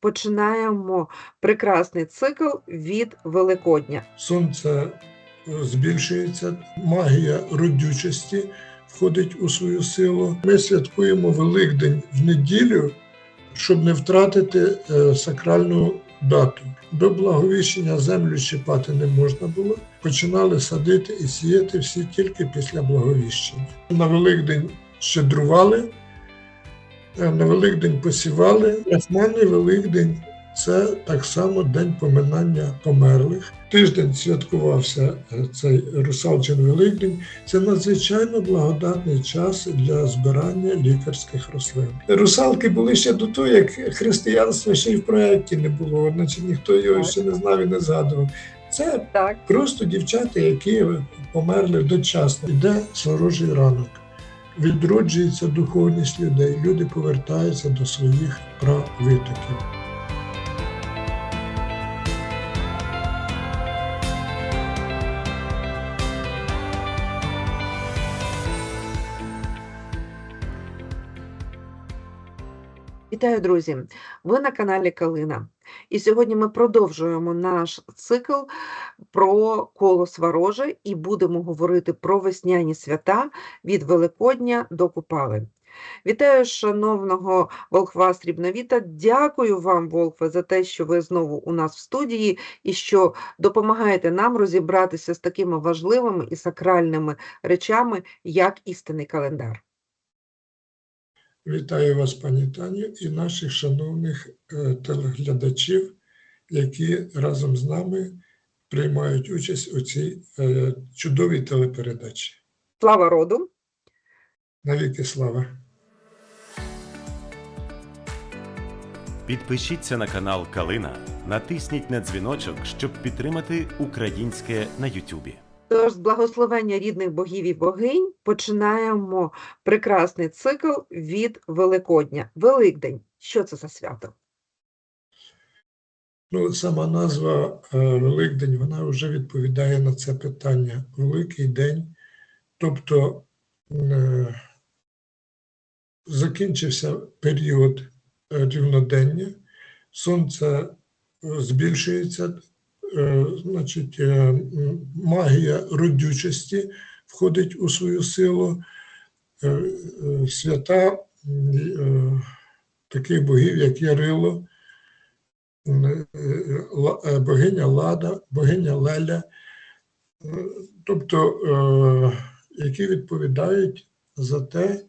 починаємо прекрасний цикл від Великодня. Сонце е, збільшується, магія родючості входить у свою силу. Ми святкуємо Великдень в неділю, щоб не втратити е, сакральну дату. До благовіщення землю щипати не можна було. Починали садити і сіяти всі тільки після благовіщення. На Великдень щедрували, на Великдень посівали. Османний Великдень це так само день поминання померлих. Тиждень святкувався е, цей русалчин Великдень. Це надзвичайно благодатний час для збирання лікарських рослин. Русалки були ще до того, як християнство ще й в проєкті не було, значить ніхто його ще не знав і не згадував. Це Так, Просто дівчата, які померли дочасно. Йде сорожий ранок, відроджується духовність людей, люди повертаються до своїх правитоків. вітаю, друзі! Ви на каналі Калина. І сьогодні ми продовжуємо наш цикл про колос вороже і будемо говорити про весняні свята від Великодня до Купали. Вітаю шановного Волхва Срібновіта. Дякую вам, Волхве, за те, що ви знову у нас в студії і що допомагаєте нам розібратися з такими важливими і сакральними речами, як істинний календар. Вітаю вас, пані Таню, і наших шановних е, телеглядачів, які разом з нами приймають участь у цій е, чудовій телепередачі. Слава роду! Навіки слава! Підпишіться на канал Калина, натисніть на дзвіночок, щоб підтримати українське на Ютубі. Тож, з благословення рідних богів і богинь починаємо прекрасний цикл від Великодня. Великдень. Що це за свято? Ну, сама назва е, Великдень, вона вже відповідає на це питання. Великий день. Тобто е, закінчився період е, рівнодення, сонце збільшується, значить, е, магія родючості входить у свою силу. Е, е, Свята е, таких богів, як Ярило, е, е, богиня Лада, богиня Леля, е, тобто, е, які відповідають за те,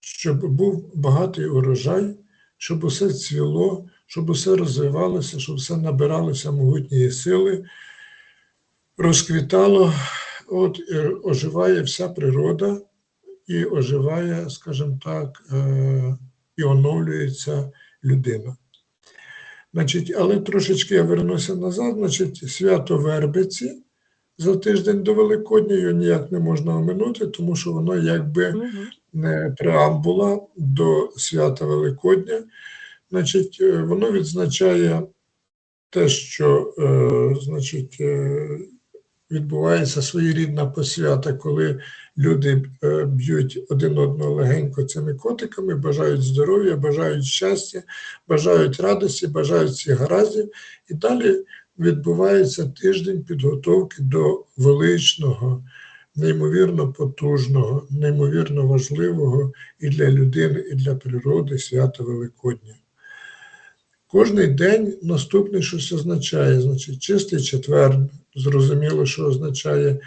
щоб був багатий урожай, щоб усе цвіло, щоб усе розвивалося, щоб все набиралося могутньої сили, розквітало, от оживає вся природа і оживає, скажімо так, е, і оновлюється людина. Значить, але трошечки я вернуся назад. Значить, свято Вербиці за тиждень до Великодня його ніяк не можна оминути, тому що воно якби не преамбула до свята Великодня. Значить, е, воно відзначає те, що е, значить, е, відбувається своєрідна посвята, коли люди б'ють один одного легенько цими котиками, бажають здоров'я, бажають щастя, бажають радості, бажають всіх гараздів. І далі відбувається тиждень підготовки до величного, неймовірно потужного, неймовірно важливого і для людини, і для природи свята Великодня. Кожний день наступний щось означає. Значить, чистий четвер, зрозуміло, що означає,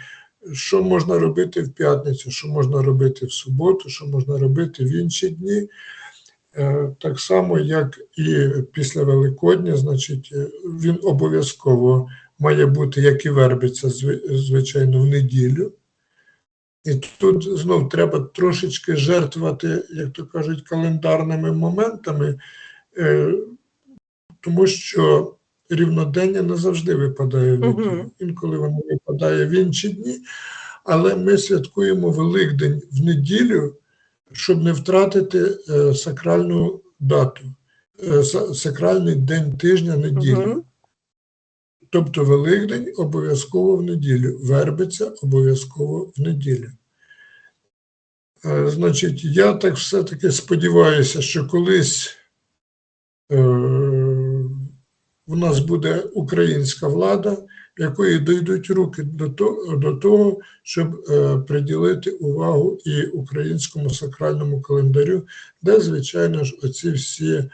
що можна робити в п'ятницю, що можна робити в суботу, що можна робити в інші дні. Е, Так само, як і після Великодня, значить, е, він обов'язково має бути, як і вербиться, звичайно, в неділю. І тут знов треба трошечки жертвувати, як то кажуть, календарними моментами, е, тому що рівнодення не завжди випадає в неділю. Інколи воно випадає в інші дні, але ми святкуємо Великдень в неділю, щоб не втратити е, сакральну дату, е, сакральний день тижня неділю. Мгм. Тобто Великдень обов'язково в неділю, вербиться обов'язково в неділю. Е, Значить, я так все-таки сподіваюся, що колись е, у нас буде українська влада, якої дійдуть руки до того, до того щоб е, приділити увагу і українському сакральному календарю, де, звичайно ж, оці всі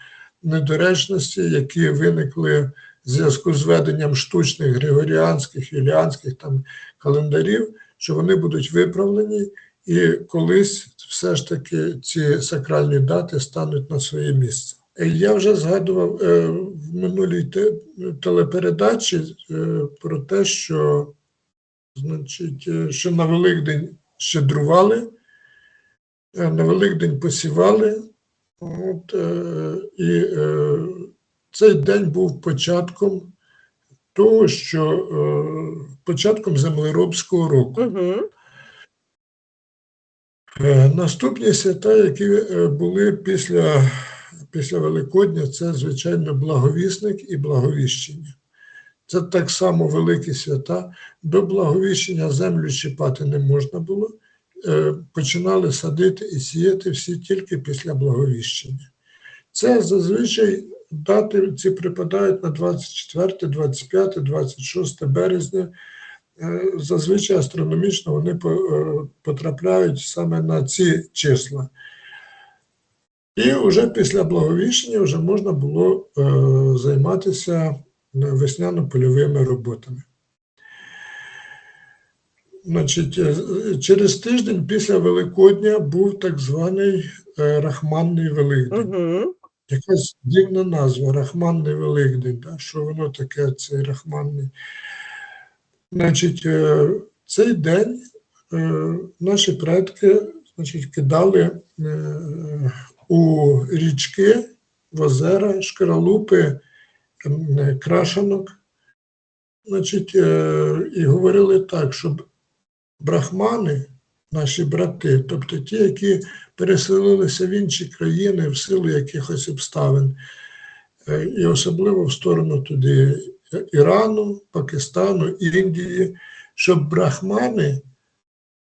недоречності, які виникли в зв'язку з веденням штучних григоріанських, юліанських там календарів, що вони будуть виправлені, і колись все ж таки ці сакральні дати стануть на своє місце. Е, Я вже згадував е, в минулій телепередачі е, про те, що, значить, е, що на Великдень щедрували, е, на Великдень посівали. От, і цей день був початком того, що початком землеробського року. Угу. Наступні свята, які були після, після Великодня, це, звичайно, благовісник і благовіщення. Це так само великі свята. До благовіщення землю чіпати не можна було. Е, Починали садити і сіяти всі тільки після благовіщення. Це зазвичай дати ці припадають на 24, 25, 26 березня. Е, Зазвичай астрономічно вони е, потрапляють саме на ці числа. І вже після благовіщення вже можна було е, займатися е, весняно-польовими роботами. Значить, е, через тиждень після Великодня був так званий е, Рахманний Великдень. Угу. Якась дивна назва Рахманний Великдень. Да? Що воно таке, цей Рахманний? Значить, е, цей день е, наші предки значить, кидали е, у річки, в озера, шкаралупи, крашанок. Значить, е, і говорили так, щоб брахмани, наші брати, тобто ті, які переселилися в інші країни в силу якихось обставин, е, і особливо в сторону туди Ірану, Пакистану, Індії, щоб брахмани,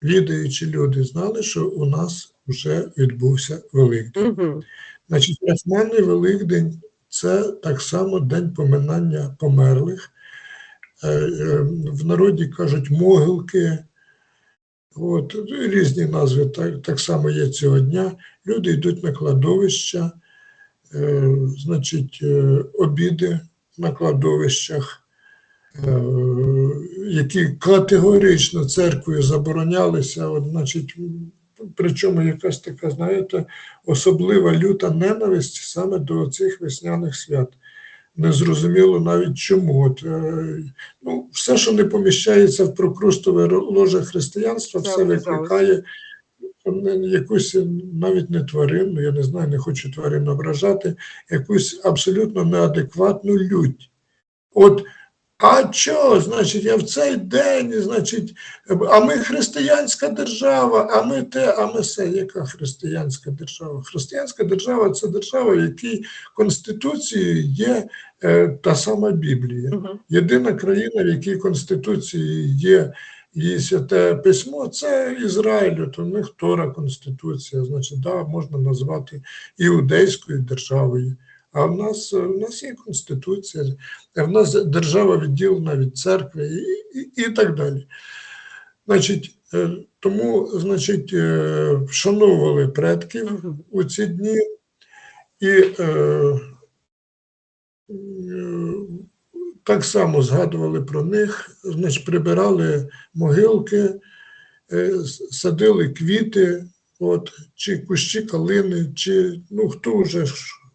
відаючі люди, знали, що у нас вже відбувся Великдень. Угу. Значить, Брахманний Великдень це так само день поминання померлих. Е, е, В народі кажуть могилки. От, різні назви так, так само є цього дня. Люди йдуть на кладовища, е, значить, е, обіди на кладовищах, е, які категорично церквою заборонялися. От, значить, причому якась така, знаєте, особлива люта ненависть саме до цих весняних свят. Незрозуміло навіть чому. От, е, ну, все, що не поміщається в прокрустове ро- ложе християнства, все викликає якусь навіть не тваринну, я не знаю, не хочу тварин ображати, якусь абсолютно неадекватну лють. От, а що, значить, я в цей день, значить, а ми християнська держава, а ми те, а ми все. Яка християнська держава? Християнська держава це держава, в якій Конституцією є е, та сама Біблія. Єдина країна, в якій Конституції є її святе письмо, це Ізраїль. От у них Тора Конституція. Значить, да, можна назвати іудейською державою. А в нас, в нас є Конституція, в нас держава відділена від церкви і, і, і так далі. Значить, е, тому, значить, е, вшановували предків у ці дні. І е, е, так само згадували про них, значить, прибирали могилки, е, садили квіти, от, чи кущі калини, чи ну, хто вже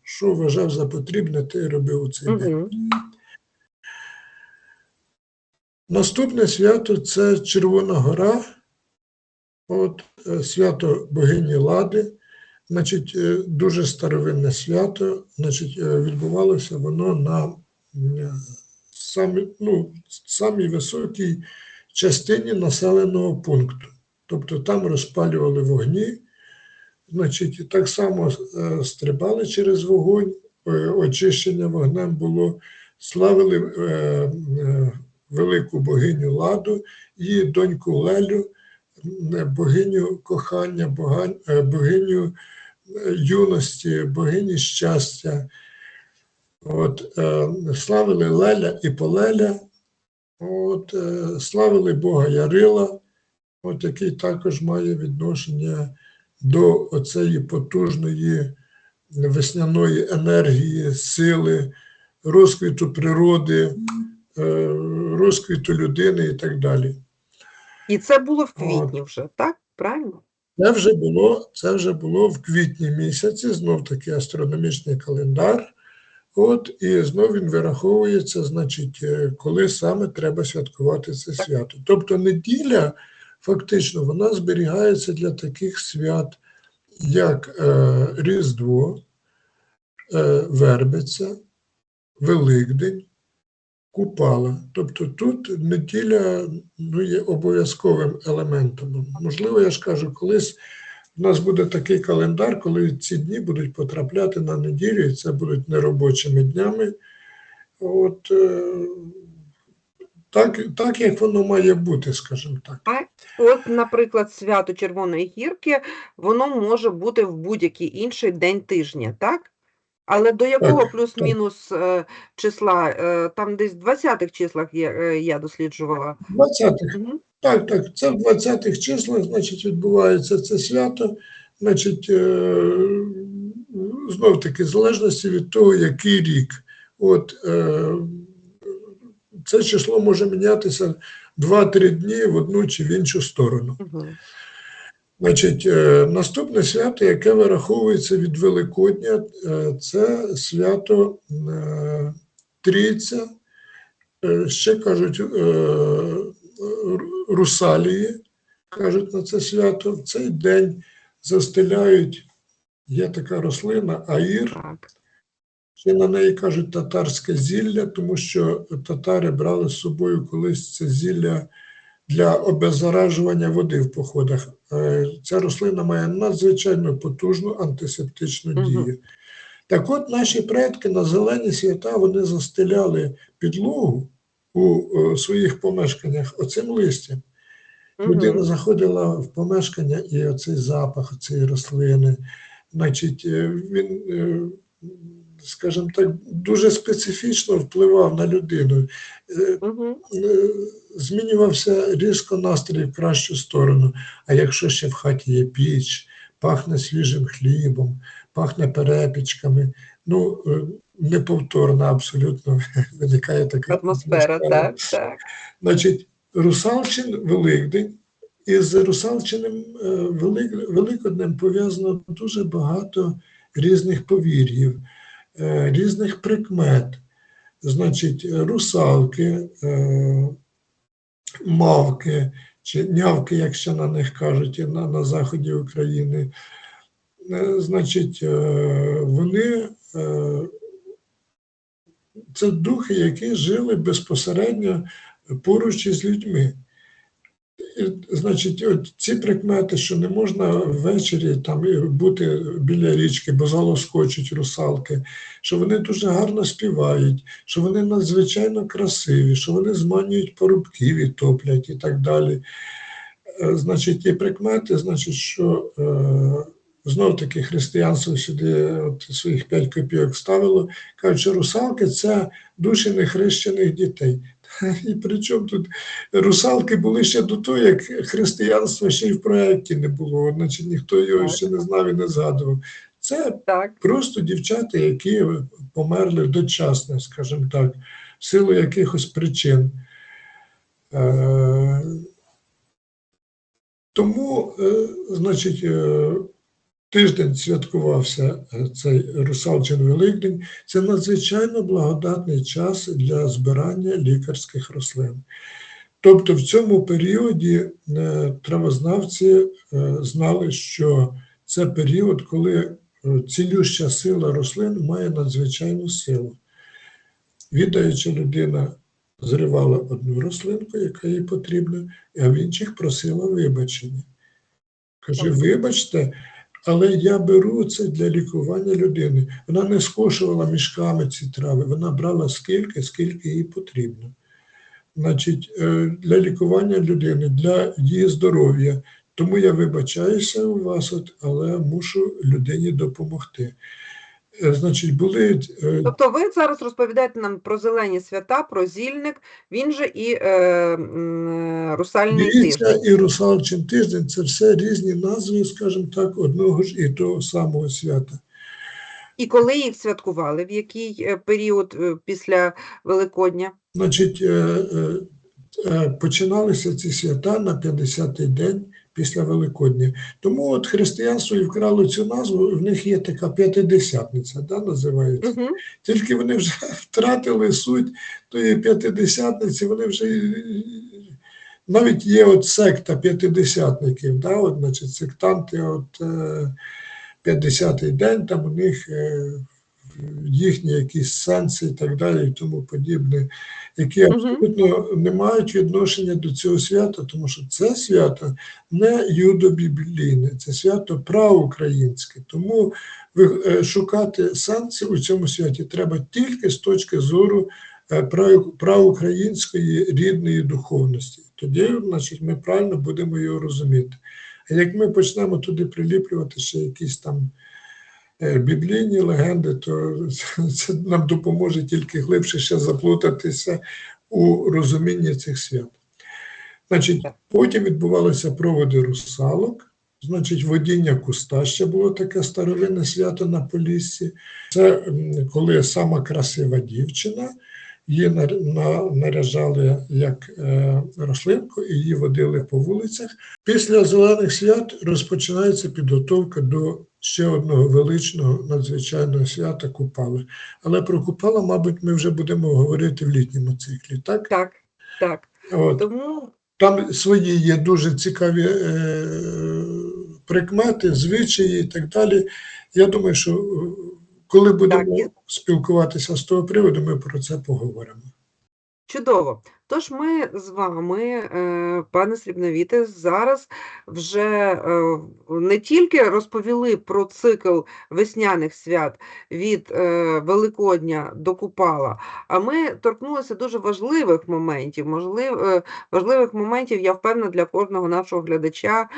що вважав за потрібне, те й робив у цей день. Угу. Наступне свято це Червона Гора, от, е, свято богині Лади. Значить, е, дуже старовинне свято. Значить, е, відбувалося воно на е, самі, ну, самій високій частині населеного пункту. Тобто там розпалювали вогні, значить, так само е, стрибали через вогонь, е, очищення вогнем було, славили е, велику богиню Ладу, її доньку Лелю, богиню кохання, богиню юності, богині щастя. От, славили Леля і Полеля, от, славили Бога Ярила, от, який також має відношення до оцеї потужної весняної енергії, сили, розквіту природи, е, розквіту людини і так далі. І це було в От. квітні вже, так? Правильно? Це вже було, це вже було в квітні місяці, знов таки астрономічний календар. От, і знов він вираховується, значить, е, коли саме треба святкувати це свято. Тобто неділя, фактично, вона зберігається для таких свят, як е, Різдво, е, Вербиця, Великдень, Купала. Тобто тут неділя ну, є обов'язковим елементом. Можливо, я ж кажу, колись у нас буде такий календар, коли ці дні будуть потрапляти на неділю, і це будуть неробочими днями. От е, так, так як воно має бути, скажімо так. От, наприклад, свято Червоної гірки, воно може бути в будь-який інший день тижня, так? Але до якого плюс-мінус е, числа, е, там десь в 20-х числах я, е, я досліджувала. 20-х, Мгм. так, так, це в 20-х числах, значить, відбувається це свято. Значить, е, знов таки, в залежності від того, який рік. От е, це число може мінятися 2-3 дні в одну чи в іншу сторону. Значить, е, наступне свято, яке вираховується від Великодня, е, це свято е, Трійця, ще кажуть Русалії, кажуть на це свято. В цей день застеляють, є така рослина, аїр. Ще на неї кажуть татарське зілля, тому що татари брали з собою колись це зілля для обеззаражування води в походах. Е, Ця рослина має надзвичайно потужну антисептичну дію. Так от наші предки на зелені свята вони застеляли підлогу у е, своїх помешканнях оцим листям. Людина заходила в помешкання, і оцей запах цієї рослини, значить, е, він, скажімо так, дуже специфічно впливав на людину. Е, Змінювався різко настрій в кращу сторону. А якщо ще в хаті є піч, пахне свіжим хлібом, пахне перепічками, ну е, неповторно абсолютно виникає така Атмосфера, так, так. Значить, Русалчин Великдень. І з Русалчиним е, Великоднем пов'язано дуже багато різних повір'їв, різних прикмет. Значить, русалки, е, мавки чи нявки, як ще на них кажуть, і на, на заході України. Е, Значить, е, вони е, це духи, які жили безпосередньо поруч із людьми. Значить, от ці прикмети, що не можна ввечері там бути біля річки, бо залоскочуть русалки, що вони дуже гарно співають, що вони надзвичайно красиві, що вони зманюють порубків і топлять і так далі. Е, Значить, ті прикмети, значить, що е, знов таки християнство сюди от своїх п'ять копійок ставило, кажуть, що русалки це душі нехрещених дітей. І причому тут русалки були ще до того, як християнство ще й в проєкті не було, значить ніхто його Так. ще не знав і не згадував. Це Так. просто дівчата, які померли дочасно, скажімо так, в силу якихось причин. Е, тому, е, значить, е, тиждень святкувався е, цей Русалчин Великдень. Це надзвичайно благодатний час для збирання лікарських рослин. Тобто в цьому періоді е, травознавці е, знали, що це період, коли цілюща сила рослин має надзвичайну силу. Відаюча людина зривала одну рослинку, яка їй потрібна, а в інших просила вибачення. Каже, вибачте, але я беру це для лікування людини. Вона не скошувала мішками ці трави, вона брала скільки, скільки їй потрібно. Значить, е, для лікування людини, для її здоров'я. Тому я вибачаюся у вас, але мушу людині допомогти. Е, Значить, були е, Тобто ви зараз розповідаєте нам про зелені свята, про зільник, він же і е, русальний Дивіться, тиждень. і Русалчин тиждень це все різні назви, скажімо так, одного ж і того самого свята. І коли їх святкували, в який е, період після Великодня? Значить, е, е, починалися ці свята на 50-й день після Великодня. Тому от християнство і вкрало цю назву, в них є така п'ятидесятниця, да, називається. Угу. Тільки вони вже втратили суть тої п'ятидесятниці, вони вже е, навіть є от секта п'ятидесятників, да, от, значить, сектанти, от е, 50-й день, там у них е, їхні якісь сенси і так далі, і тому подібне, які абсолютно не мають відношення до цього свята, тому що це свято не юдобіблійне, це свято праукраїнське. Тому е, шукати сенси у цьому святі треба тільки з точки зору е, праукраїнської рідної духовності. Тоді, значить, ми правильно будемо його розуміти. А як ми почнемо туди приліплювати ще якісь там біблійні легенди, то це- нам допоможе тільки глибше ще заплутатися у розумінні цих свят. Значить, потім відбувалися проводи русалок, значить, водіння куста ще було таке старовинне свято на Поліссі. Це коли сама красива дівчина, її нар- наряжали як е, рослинку і її водили по вулицях. Після зелених свят розпочинається підготовка до ще одного величного надзвичайного свята Купали. Але про Купала, мабуть, ми вже будемо говорити в літньому циклі. Так? Так, так. От. Тому Там свої є дуже цікаві е, прикмети, звичаї і так далі. Я думаю, що коли будемо і- спілкуватися з того приводу, ми про це поговоримо. Чудово. Тож ми з вами, е, пане Срібновіте, зараз вже е, не тільки розповіли про цикл весняних свят від е, Великодня до Купала, а ми торкнулися дуже важливих моментів. Важливих моментів, я впевнена, для кожного нашого глядача,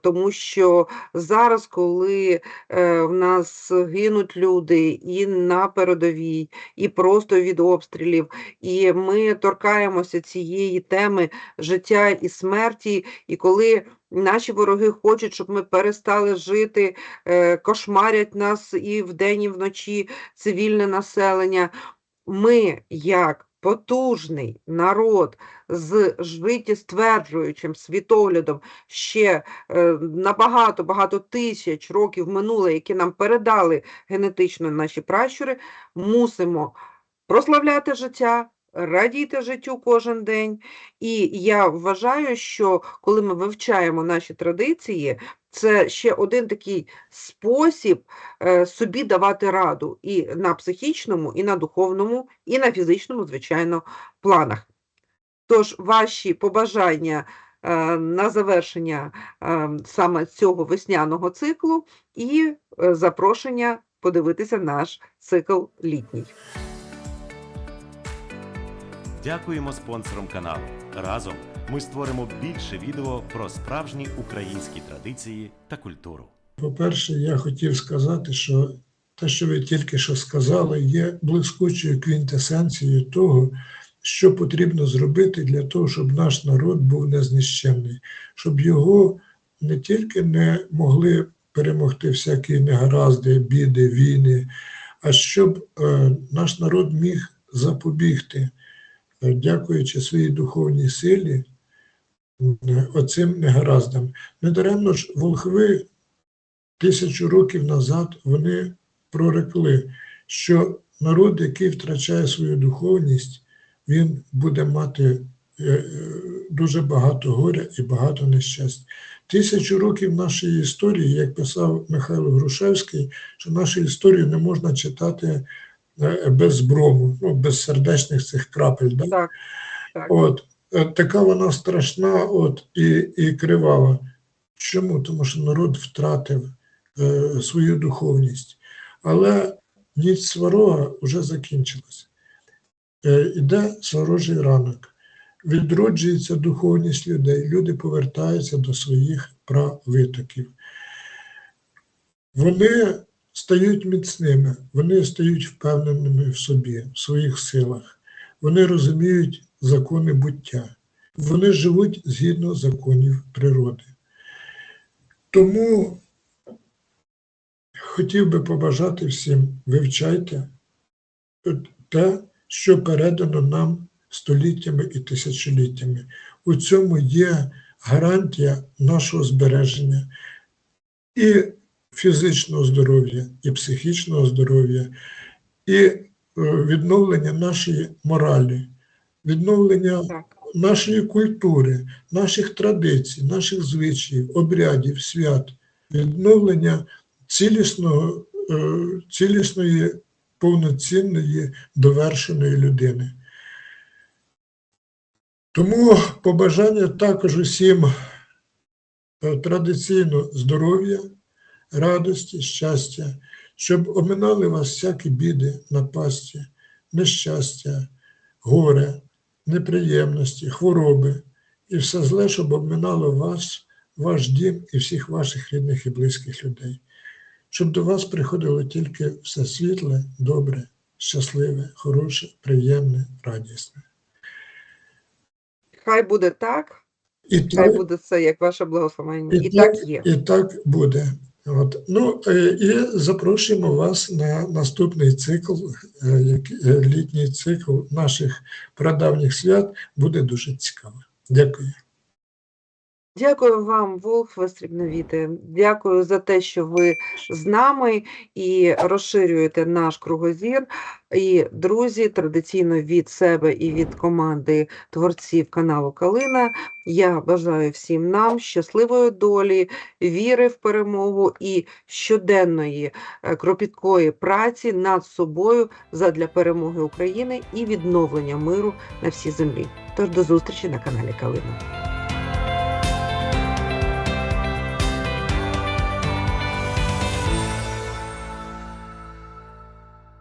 тому що зараз, коли в нас гинуть люди і на передовій, і просто від обстрілів, і ми торкаємося цієї теми життя і смерті, і коли наші вороги хочуть, щоб ми перестали жити, е, кошмарять нас і вдень, і вночі цивільне населення. Ми, як потужний народ з життєстверджуючим світоглядом ще е, на багато багато тисяч років минуле, які нам передали генетично наші пращури, мусимо прославляти життя, радіти життю кожен день. І я вважаю, що коли ми вивчаємо наші традиції, це ще один такий спосіб е, собі давати раду і на психічному, і на духовному, і на фізичному, звичайно, планах. Тож ваші побажання е, на завершення е, саме цього весняного циклу і запрошення подивитися наш цикл літній. Дякуємо спонсорам каналу. Разом ми створимо більше відео про справжні українські традиції та культуру. По-перше, я хотів сказати, що те, що ви тільки що сказали, є блискучою квінтесенцією того, що потрібно зробити для того, щоб наш народ був незнищенний, щоб його не тільки не могли перемогти всякі негаразди, біди, війни, а щоб е, наш народ міг запобігти, дякуючи своїй духовній силі, е, оцим негараздам. Недаремно ж волхви тисячу років назад вони прорекли, що народ, який втрачає свою духовність, він буде мати е, е, дуже багато горя і багато нещастя. Тисячу років нашої історії, як писав Михайло Грушевський, що нашу історію не можна читати е, без зброму, ну, без сердечних цих крапель. Да? Так, так. От, е, така вона страшна от, і, і кривава. Чому? Тому що народ втратив е, свою духовність. Але ніч сварога вже закінчилася. Е, іде сворожий ранок. Відроджується духовність людей, люди повертаються до своїх правитоків. Вони стають міцними, вони стають впевненими в собі, в своїх силах. Вони розуміють закони буття. Вони живуть згідно законів природи. Тому хотів би побажати всім, вивчайте те, що передано нам століттями і тисячоліттями. У цьому є гарантія нашого збереження і фізичного здоров'я, і психічного здоров'я, і е, відновлення нашої моралі, відновлення нашої культури, наших традицій, наших звичаїв, обрядів, свят, відновлення цілісного, е, цілісної, повноцінної, довершеної людини. Тому побажання також усім е, традиційно здоров'я, радості, щастя, щоб оминали вас всякі біди, напасті, нещастя, горе, неприємності, хвороби і все зле, щоб обминало вас, ваш дім і всіх ваших рідних і близьких людей. Щоб до вас приходило тільки все світле, добре, щасливе, хороше, приємне, радісне. Хай буде так, І хай так, буде це як ваше благословення. І І так- так є. і так буде. От. Ну, е, і запрошуємо вас на наступний цикл, як е, літній цикл наших прадавніх свят буде дуже цікаво. Дякую. Дякую вам, Волхве Срібновіте. Дякую за те, що ви з нами і розширюєте наш кругозір. І, друзі, традиційно від себе і від команди творців каналу Калина я бажаю всім нам щасливої долі, віри в перемогу і щоденної е, кропіткої праці над собою задля перемоги України і відновлення миру на всій землі. Тож до зустрічі на каналі Калина.